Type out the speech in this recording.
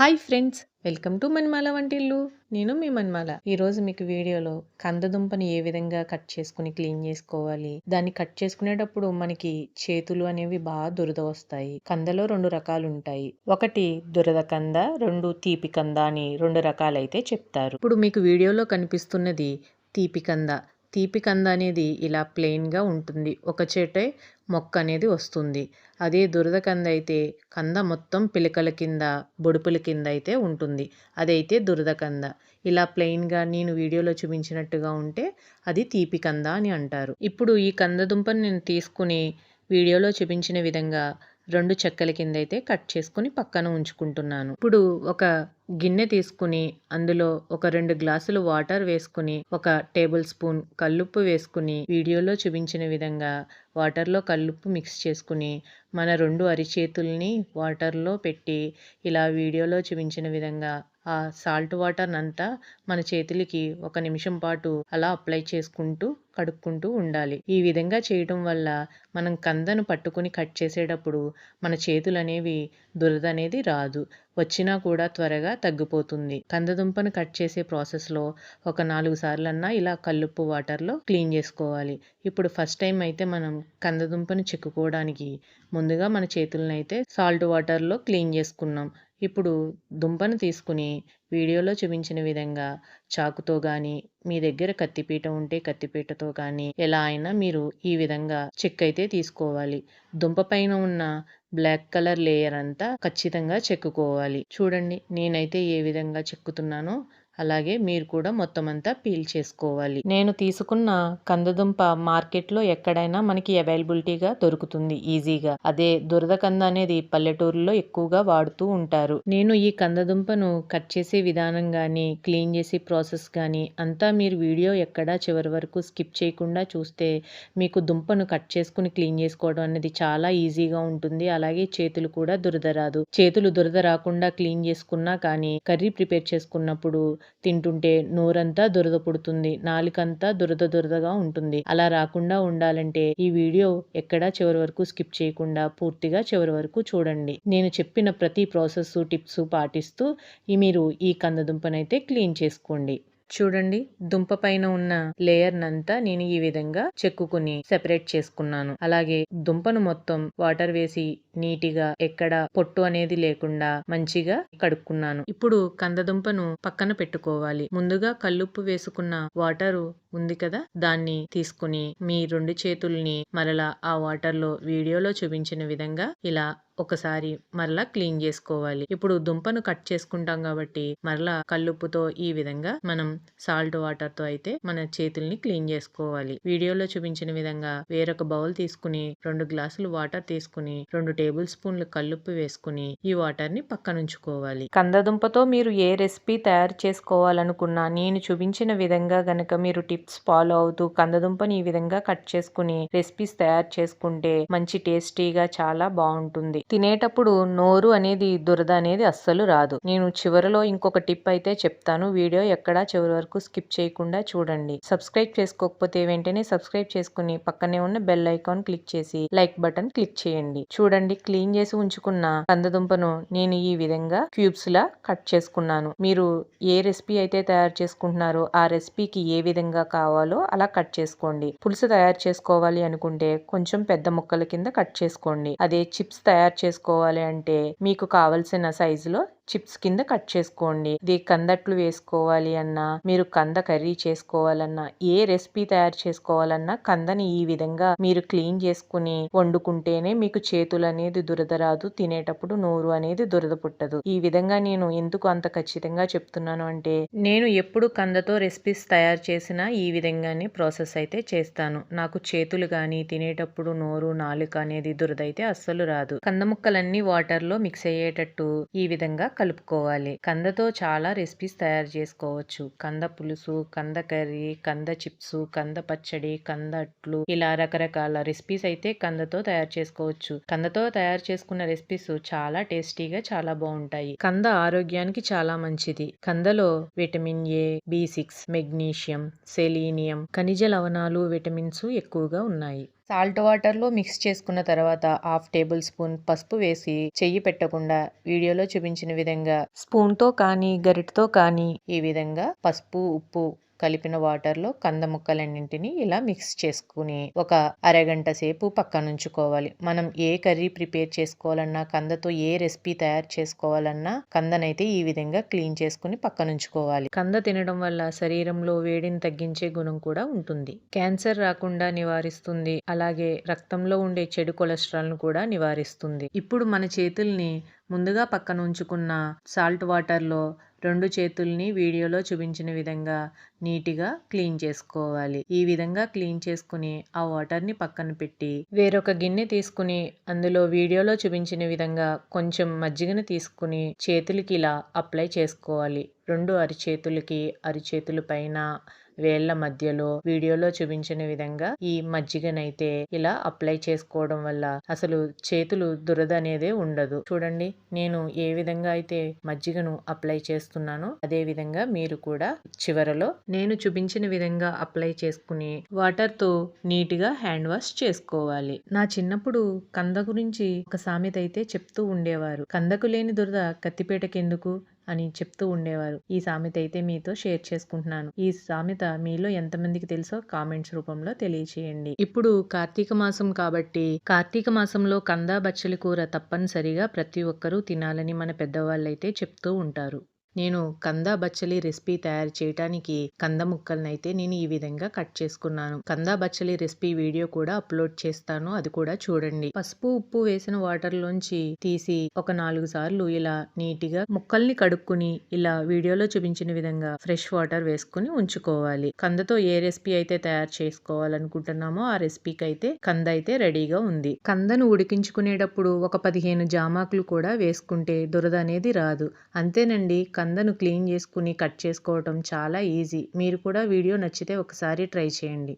Hi friends welcome to మన్మాల వంటిల్లు నేను మీ మన్మాల. ఈరోజు మీకు వీడియోలో కందదుంపని ఏ విధంగా కట్ చేసుకుని క్లీన్ చేసుకోవాలి? దాన్ని కట్ చేసుకునేటప్పుడు మనకి చేతులు అనేవి బాగా దురద వస్తాయి. కందలో రెండు రకాలు ఉంటాయి. ఒకటి దురద కంద రెండు తీపి కంద అని రెండు రకాలైతే చెప్తారు. ఇప్పుడు మీకు వీడియోలో కనిపిస్తున్నది తీపి కంద. తీపి కంద అనేది ఇలా ప్లెయిన్గా ఉంటుంది. ఒక చేటే మొక్క అనేది వస్తుంది. అదే దురద కంద అయితే కంద మొత్తం పిలకల కింద బొడుపుల కింద అయితే ఉంటుంది. అదైతే దురద కంద. ఇలా ప్లెయిన్గా నేను వీడియోలో చూపించినట్టుగా ఉంటే అది తీపి కంద అని అంటారు. ఇప్పుడు ఈ కంద దుంపను నేను తీసుకుని వీడియోలో చూపించిన విధంగా రెండు చెక్కల కింద అయితే కట్ చేసుకుని పక్కన ఉంచుకుంటున్నాను. ఇప్పుడు ఒక గిన్నె తీసుకుని అందులో ఒక రెండు గ్లాసులు వాటర్ వేసుకుని ఒక టేబుల్ స్పూన్ కల్లుప్పు వేసుకుని వీడియోలో చూపించిన విధంగా వాటర్లో కల్లుప్పు మిక్స్ చేసుకుని మన రెండు అరిచేతుల్ని వాటర్లో పెట్టి ఇలా వీడియోలో చూపించిన విధంగా ఆ సాల్ట్ వాటర్ అంతా మన చేతులకి ఒక నిమిషం పాటు అలా అప్లై చేసుకుంటూ కడుక్కుంటూ ఉండాలి. ఈ విధంగా చేయడం వల్ల మనం కందను పట్టుకుని కట్ చేసేటప్పుడు మన చేతులు అనేవి దురద అనేది రాదు. వచ్చినా కూడా త్వరగా తగ్గిపోతుంది. కందదుంపను కట్ చేసే ప్రాసెస్లో ఒక నాలుగు సార్లన్నా ఇలా కల్లుప్పు వాటర్లో క్లీన్ చేసుకోవాలి. ఇప్పుడు ఫస్ట్ టైం అయితే మనం కందదుంపను చెక్కుకోవడానికి ముందుగా మన చేతులను అయితే సాల్ట్ వాటర్లో క్లీన్ చేసుకున్నాం. ఇప్పుడు దుంపను తీసుకుని వీడియోలో చూపించిన విధంగా చాకుతో కానీ మీ దగ్గర కత్తిపీట ఉంటే కత్తిపీటతో కానీ ఎలా అయినా మీరు ఈ విధంగా చెక్ అయితే తీసుకోవాలి. దుంప పైన ఉన్న బ్లాక్ కలర్ లేయర్ అంతా ఖచ్చితంగా చెక్కుకోవాలి. చూడండి నేనైతే ఏ విధంగా చెక్కుతున్నానో అలాగే మీరు కూడా మొత్తం అంతా పీల్ చేసుకోవాలి. నేను తీసుకున్న కందదుంప మార్కెట్లో ఎక్కడైనా మనకి అవైలబిలిటీగా దొరుకుతుంది ఈజీగా. అదే దురద కంద అనేది పల్లెటూరులో ఎక్కువగా వాడుతూ ఉంటారు. నేను ఈ కందదుంపను కట్ చేసే విధానం కానీ క్లీన్ చేసే ప్రాసెస్ కానీ అంతా మీరు వీడియో ఎక్కడా చివరి వరకు స్కిప్ చేయకుండా చూస్తే మీకు దుంపను కట్ చేసుకుని క్లీన్ చేసుకోవడం అనేది చాలా ఈజీగా ఉంటుంది. అలాగే చేతులు కూడా దురద రాదు. చేతులు దురద రాకుండా క్లీన్ చేసుకున్నా కానీ కర్రీ ప్రిపేర్ చేసుకున్నప్పుడు తింటుంటే నోరంతా దురద పుడుతుంది నాలుకంతా దురద దురదగా ఉంటుంది. అలా రాకుండా ఉండాలంటే ఈ వీడియో ఎక్కడా చివరి వరకు స్కిప్ చేయకుండా పూర్తిగా చివరి వరకు చూడండి. నేను చెప్పిన ప్రతి ప్రాసెస్ టిప్స్ పాటిస్తూ మీరు ఈ కందదుంపనైతే క్లీన్ చేసుకోండి. చూడండి దుంప పైన ఉన్న లేయర్ నంతా నేను ఈ విధంగా చెక్కుకుని సెపరేట్ చేసుకున్నాను. అలాగే దుంపను మొత్తం వాటర్ వేసి నీటిగా ఎక్కడ పొట్టు అనేది లేకుండా మంచిగా కడుక్కున్నాను. ఇప్పుడు కందదుంపను పక్కన పెట్టుకోవాలి. ముందుగా కల్లుప్పు వేసుకున్న వాటరు ఉంది కదా దాన్ని తీసుకుని మీ రెండు చేతుల్ని మరలా ఆ వాటర్లో వీడియోలో చూపించిన విధంగా ఇలా ఒకసారి మరలా క్లీన్ చేసుకోవాలి. ఇప్పుడు దుంపను కట్ చేసుకుంటాం కాబట్టి మరలా కల్లుప్పుతో ఈ విధంగా మనం సాల్ట్ వాటర్తో అయితే మన చేతుల్ని క్లీన్ చేసుకోవాలి. వీడియోలో చూపించిన విధంగా వేరొక బౌల్ తీసుకుని రెండు గ్లాసులు వాటర్ తీసుకుని రెండు టేబుల్ స్పూన్లు కల్లుప్పు వేసుకుని ఈ వాటర్ని పక్కనుంచుకోవాలి కందదుంపతో మీరు ఏ రెసిపీ తయారు చేసుకోవాలనుకున్నా నేను చూపించిన విధంగా గనక మీరు టిప్స్ ఫాలో అవుతూ కందదుంపని ఈ విధంగా కట్ చేసుకుని రెసిపీస్ తయారు చేసుకుంటే మంచి టేస్టీగా చాలా బాగుంటుంది. తినేటప్పుడు నోరు అనేది దురద అనేది అస్సలు రాదు. నేను చివరిలో ఇంకొక టిప్ అయితే చెప్తాను. వీడియో ఎక్కడా చివరి వరకు స్కిప్ చేయకుండా చూడండి. సబ్స్క్రైబ్ చేసుకోకపోతే వెంటనే సబ్స్క్రైబ్ చేసుకుని పక్కనే ఉన్న బెల్ ఐకాన్ క్లిక్ చేసి లైక్ బటన్ క్లిక్ చేయండి. చూడండి క్లీన్ చేసి ఉంచుకున్న కందదుంపను నేను ఈ విధంగా క్యూబ్స్ లా కట్ చేసుకున్నాను. మీరు ఏ రెసిపీ అయితే తయారు చేసుకుంటున్నారో ఆ రెసిపీకి ఏ విధంగా కావాలో అలా కట్ చేసుకోండి. పులుసు తయారు చేసుకోవాలి అనుకుంటే కొంచెం పెద్ద ముక్కల కింద కట్ చేసుకోండి. అదే చిప్స్ తయారు చేసుకోవాలి అంటే మీకు కావలసిన సైజులో చిప్స్ కింద కట్ చేసుకోండి. ఇది కందట్లు వేసుకోవాలి అన్నా మీరు కంద కర్రీ చేసుకోవాలన్నా ఏ రెసిపీ తయారు చేసుకోవాలన్నా కందని ఈ విధంగా మీరు క్లీన్ చేసుకుని వండుకుంటేనే మీకు చేతులు అనేది దురద రాదు తినేటప్పుడు నోరు అనేది దురద పుట్టదు. ఈ విధంగా నేను ఎందుకు అంత ఖచ్చితంగా చెప్తున్నాను అంటే నేను ఎప్పుడు కందతో రెసిపీస్ తయారు చేసినా ఈ విధంగానే ప్రాసెస్ అయితే చేస్తాను. నాకు చేతులు కానీ తినేటప్పుడు నోరు నాలుక అనేది దురద అయితే అస్సలు రాదు. కంద ముక్కలన్నీ వాటర్లో మిక్స్ అయ్యేటట్టు ఈ విధంగా కలుపుకోవాలి. కందతో చాలా రెసిపీస్ తయారు చేసుకోవచ్చు. కంద పులుసు కంద కర్రీ కంద చిప్స్ కంద పచ్చడి కంద అట్లు ఇలా రకరకాల రెసిపీస్ అయితే కందతో తయారు చేసుకోవచ్చు. కందతో తయారు చేసుకున్న రెసిపీస్ చాలా టేస్టీగా చాలా బాగుంటాయి. కంద ఆరోగ్యానికి చాలా మంచిది. కందలో vitamin A B six magnesium selenium ఖనిజ లవణాలు విటమిన్స్ ఎక్కువగా ఉన్నాయి. సాల్ట్ వాటర్లో మిక్స్ చేసుకున్న తర్వాత హాఫ్ టేబుల్ స్పూన్ పసుపు వేసి చెయ్యి పెట్టకుండా వీడియోలో చూపించిన విధంగా స్పూన్తో కానీ గరిటతో కానీ ఈ విధంగా పసుపు ఉప్పు కలిపిన వాటర్లో కంద ముక్కలన్నింటినీ ఇలా మిక్స్ చేసుకుని ఒక అరగంట సేపు పక్కనుంచుకోవాలి మనం ఏ కర్రీ ప్రిపేర్ చేసుకోవాలన్నా కందతో ఏ రెసిపీ తయారు చేసుకోవాలన్నా కందనైతే ఈ విధంగా క్లీన్ చేసుకుని పక్కనుంచుకోవాలి కంద తినడం వల్ల శరీరంలో వేడిని తగ్గించే గుణం కూడా ఉంటుంది. క్యాన్సర్ రాకుండా నివారిస్తుంది. అలాగే రక్తంలో ఉండే చెడు కొలెస్ట్రాల్ను కూడా నివారిస్తుంది. ఇప్పుడు మన చేతుల్ని ముందుగా పక్కన ఉంచుకున్న సాల్ట్ వాటర్లో రెండు చేతుల్ని వీడియోలో చూపించిన విధంగా నీట్గా క్లీన్ చేసుకోవాలి. ఈ విధంగా క్లీన్ చేసుకుని ఆ వాటర్ని పక్కన పెట్టి వేరొక గిన్నె తీసుకుని అందులో వీడియోలో చూపించిన విధంగా కొంచెం మజ్జిగను తీసుకుని చేతులకి ఇలా అప్లై చేసుకోవాలి. రెండు అరిచేతులకి అరిచేతుల పైన వేళ్ళ మధ్యలో వీడియోలో చూపించిన విధంగా ఈ మజ్జిగనైతే ఇలా అప్లై చేసుకోవడం వల్ల అసలు చేతులు దురద అనేదే ఉండదు. చూడండి నేను ఏ విధంగా అయితే మజ్జిగను అప్లై చేస్తున్నానో అదే విధంగా మీరు కూడా చివరలో నేను చూపించిన విధంగా అప్లై చేసుకుని వాటర్తో నీట్గా హ్యాండ్ వాష్ చేసుకోవాలి. నా చిన్నప్పుడు కంద గురించి ఒక సామెత అయితే చెప్తూ ఉండేవారు. కందకు లేని దురద కత్తిపేటకెందుకు? అని చెప్తూ ఉండేవారు. ఈ సామెత అయితే మీతో షేర్ చేసుకుంటున్నాను. ఈ సామెత మీలో ఎంతమందికి తెలుసో కామెంట్స్ రూపంలో తెలియచేయండి. ఇప్పుడు కార్తీక మాసం కాబట్టి కార్తీక మాసంలో కందా బచ్చలి కూర తప్పనిసరిగా ప్రతి ఒక్కరూ తినాలని మన పెద్దవాళ్ళైతే చెప్తూ ఉంటారు. నేను కంద బచ్చలి రెసిపీ తయారు చేయడానికి కంద ముక్కలనైతే నేను ఈ విధంగా కట్ చేసుకున్నాను. కంద బచ్చలి రెసిపీ వీడియో కూడా అప్లోడ్ చేస్తాను. అది కూడా చూడండి. పసుపు ఉప్పు వేసిన వాటర్ లోంచి తీసి ఒక నాలుగు సార్లు ఇలా నీట్గా ముక్కల్ని కడుక్కుని ఇలా వీడియోలో చూపించిన విధంగా ఫ్రెష్ వాటర్ వేసుకుని ఉంచుకోవాలి. కందతో ఏ రెసిపీ అయితే తయారు చేసుకోవాలనుకుంటున్నామో ఆ రెసిపీకి అయితే కంద అయితే రెడీగా ఉంది. కందను ఉడికించుకునేటప్పుడు ఒక పదిహేను జామాకులు కూడా వేసుకుంటే దురద అనేది రాదు. అంతేనండి కందను క్లీన్ చేసుకుని కట్ చేసుకోవటం చాలా ఈజీ. మీరు కూడా వీడియో నచ్చితే ఒకసారి ట్రై చేయండి.